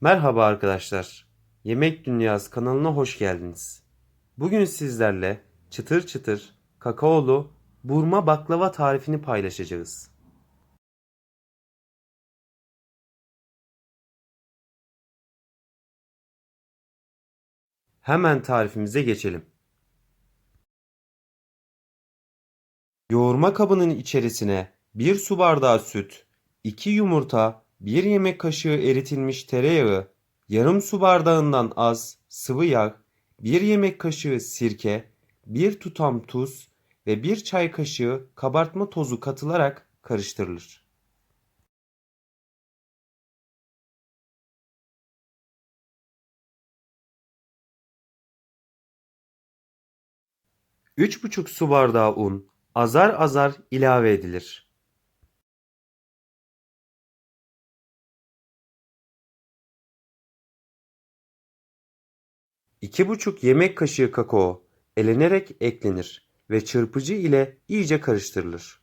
Merhaba arkadaşlar. Yemek Dünyası kanalına hoş geldiniz. Bugün sizlerle çıtır çıtır kakaolu burma baklava tarifini paylaşacağız. Hemen tarifimize geçelim. Yoğurma kabının içerisine 1 su bardağı süt, 2 yumurta, 1 yemek kaşığı eritilmiş tereyağı, yarım su bardağından az sıvı yağ, 1 yemek kaşığı sirke, 1 tutam tuz ve 1 çay kaşığı kabartma tozu katılarak karıştırılır. Üç buçuk su bardağı un azar azar ilave edilir. İki buçuk yemek kaşığı kakao elenerek eklenir ve çırpıcı ile iyice karıştırılır.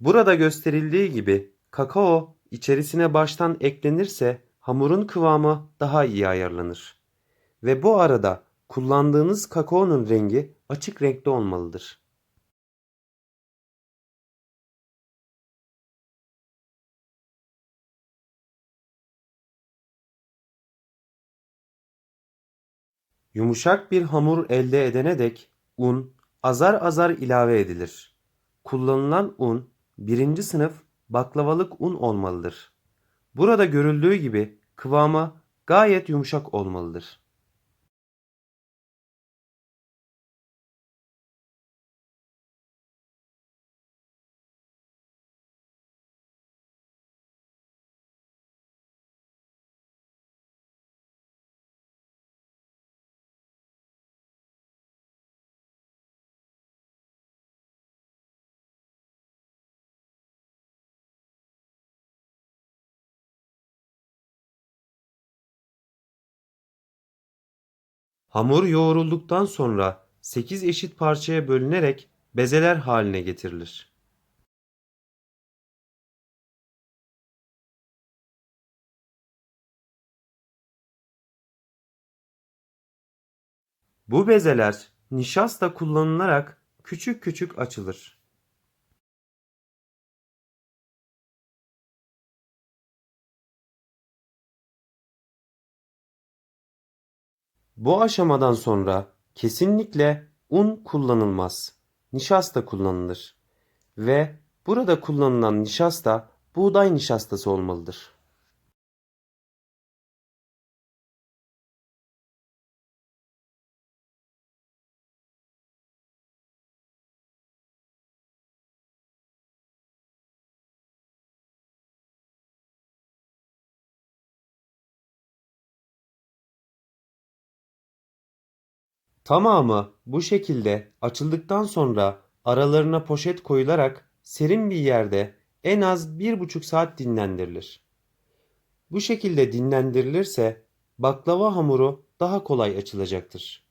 Burada gösterildiği gibi kakao içerisine baştan eklenirse hamurun kıvamı daha iyi ayarlanır. Ve bu arada kullandığınız kakaonun rengi açık renkte olmalıdır. Yumuşak bir hamur elde edene dek un azar azar ilave edilir. Kullanılan un birinci sınıf baklavalık un olmalıdır. Burada görüldüğü gibi kıvamı gayet yumuşak olmalıdır. Hamur yoğrulduktan sonra 8 eşit parçaya bölünerek bezeler haline getirilir. Bu bezeler nişasta kullanılarak küçük küçük açılır. Bu aşamadan sonra kesinlikle un kullanılmaz. Nişasta kullanılır. Ve burada kullanılan nişasta buğday nişastası olmalıdır. Tamamı bu şekilde açıldıktan sonra aralarına poşet koyularak serin bir yerde en az bir buçuk saat dinlendirilir. Bu şekilde dinlendirilirse baklava hamuru daha kolay açılacaktır.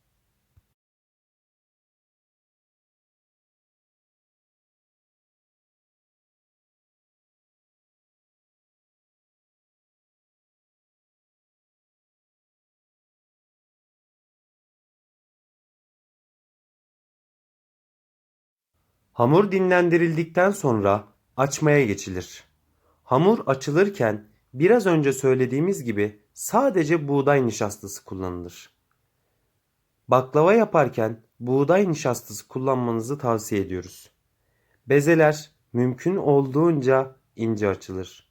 Hamur dinlendirildikten sonra açmaya geçilir. Hamur açılırken biraz önce söylediğimiz gibi sadece buğday nişastası kullanılır. Baklava yaparken buğday nişastası kullanmanızı tavsiye ediyoruz. Bezeler mümkün olduğunca ince açılır.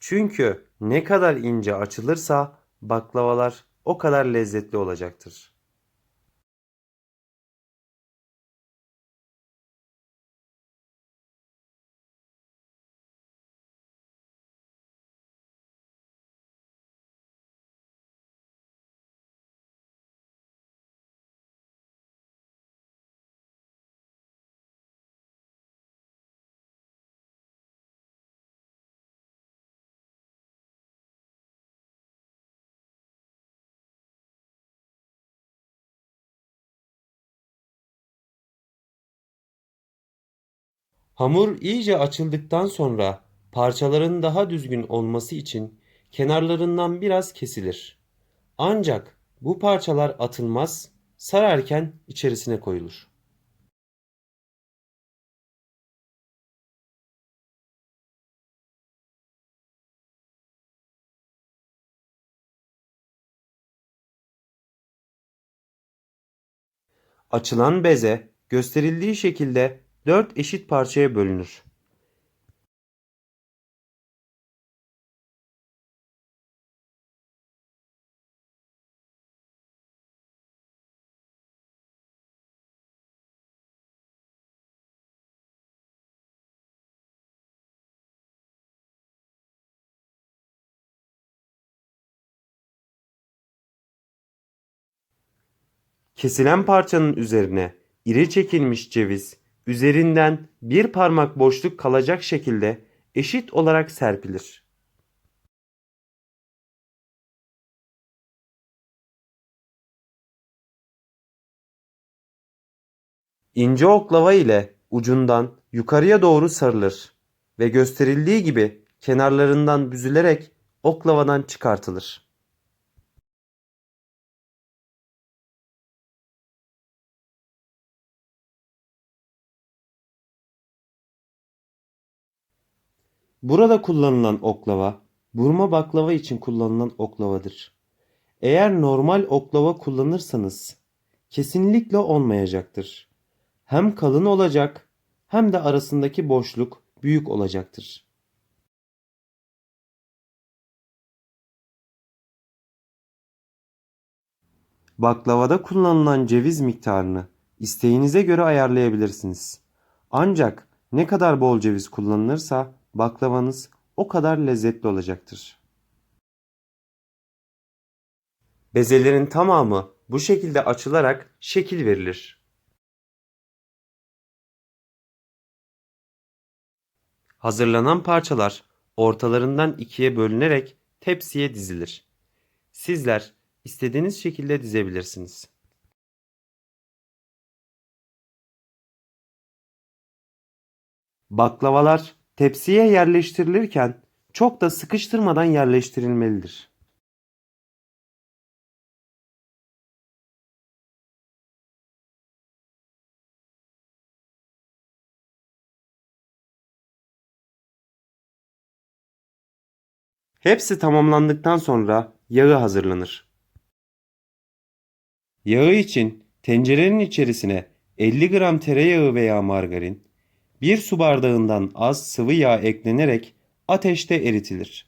Çünkü ne kadar ince açılırsa baklavalar o kadar lezzetli olacaktır. Hamur iyice açıldıktan sonra parçaların daha düzgün olması için kenarlarından biraz kesilir. Ancak bu parçalar atılmaz, sararken içerisine koyulur. Açılan beze gösterildiği şekilde dört eşit parçaya bölünür. Kesilen parçanın üzerine iri çekilmiş ceviz üzerinden bir parmak boşluk kalacak şekilde eşit olarak serpilir. İnce oklava ile ucundan yukarıya doğru sarılır ve gösterildiği gibi kenarlarından büzülerek oklavadan çıkartılır. Burada kullanılan oklava, burma baklava için kullanılan oklavadır. Eğer normal oklava kullanırsanız kesinlikle olmayacaktır. Hem kalın olacak hem de arasındaki boşluk büyük olacaktır. Baklavada kullanılan ceviz miktarını isteğinize göre ayarlayabilirsiniz. Ancak ne kadar bol ceviz kullanılırsa baklavanız o kadar lezzetli olacaktır. Bezelerin tamamı bu şekilde açılarak şekil verilir. Hazırlanan parçalar ortalarından ikiye bölünerek tepsiye dizilir. Sizler istediğiniz şekilde dizebilirsiniz. Baklavalar tepsiye yerleştirilirken çok da sıkıştırmadan yerleştirilmelidir. Hepsi tamamlandıktan sonra yağı hazırlanır. Yağı için tencerenin içerisine 50 gram tereyağı veya margarin, 1 su bardağından az sıvı yağ eklenerek ateşte eritilir.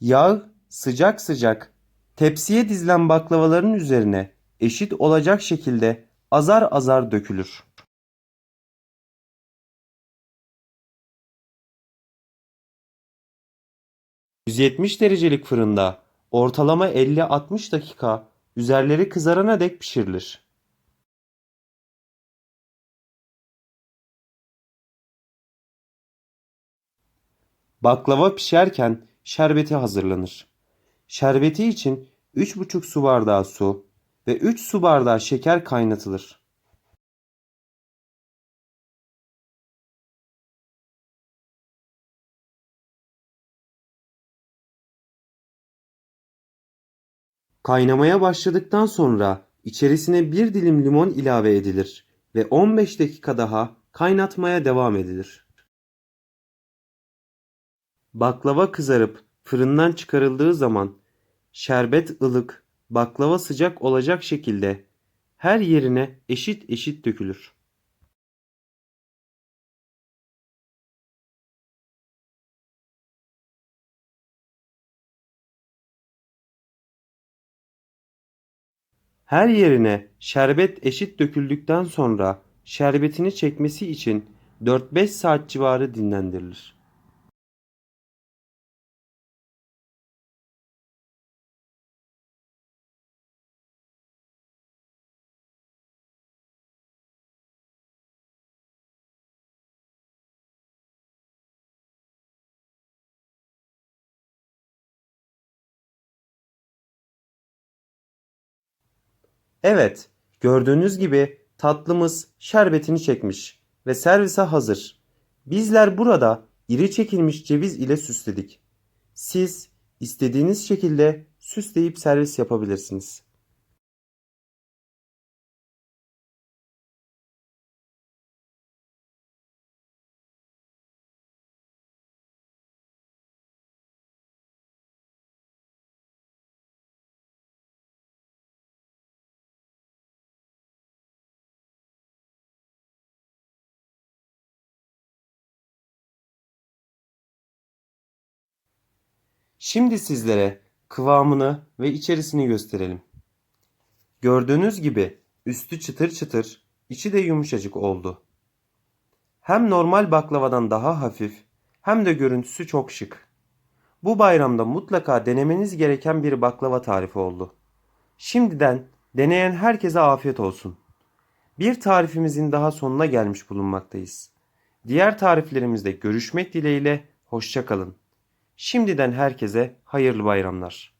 Yağ sıcak sıcak tepsiye dizilen baklavaların üzerine eşit olacak şekilde azar azar dökülür. ...170 derecelik fırında ortalama 50-60 dakika üzerleri kızarana dek pişirilir. Baklava pişerken şerbeti hazırlanır. Şerbeti için 3,5 su bardağı su ve 3 su bardağı şeker kaynatılır. Kaynamaya başladıktan sonra içerisine bir dilim limon ilave edilir ve 15 dakika daha kaynatmaya devam edilir. Baklava kızarıp fırından çıkarıldığı zaman şerbet ılık, baklava sıcak olacak şekilde her yerine eşit eşit dökülür. Her yerine şerbet eşit döküldükten sonra şerbetini çekmesi için 4-5 saat civarı dinlendirilir. Evet, gördüğünüz gibi Tatlımız şerbetini çekmiş ve servise hazır. Bizler burada iri çekilmiş ceviz ile süsledik. Siz istediğiniz şekilde süsleyip servis yapabilirsiniz. Şimdi sizlere kıvamını ve içerisini gösterelim. Gördüğünüz gibi üstü çıtır çıtır, içi de yumuşacık oldu. Hem normal baklavadan daha hafif hem de görüntüsü çok şık. Bu bayramda mutlaka denemeniz gereken bir baklava tarifi oldu. Şimdiden deneyen herkese afiyet olsun. Bir tarifimizin daha sonuna gelmiş bulunmaktayız. Diğer tariflerimizde görüşmek dileğiyle hoşça kalın. Şimdiden herkese hayırlı bayramlar.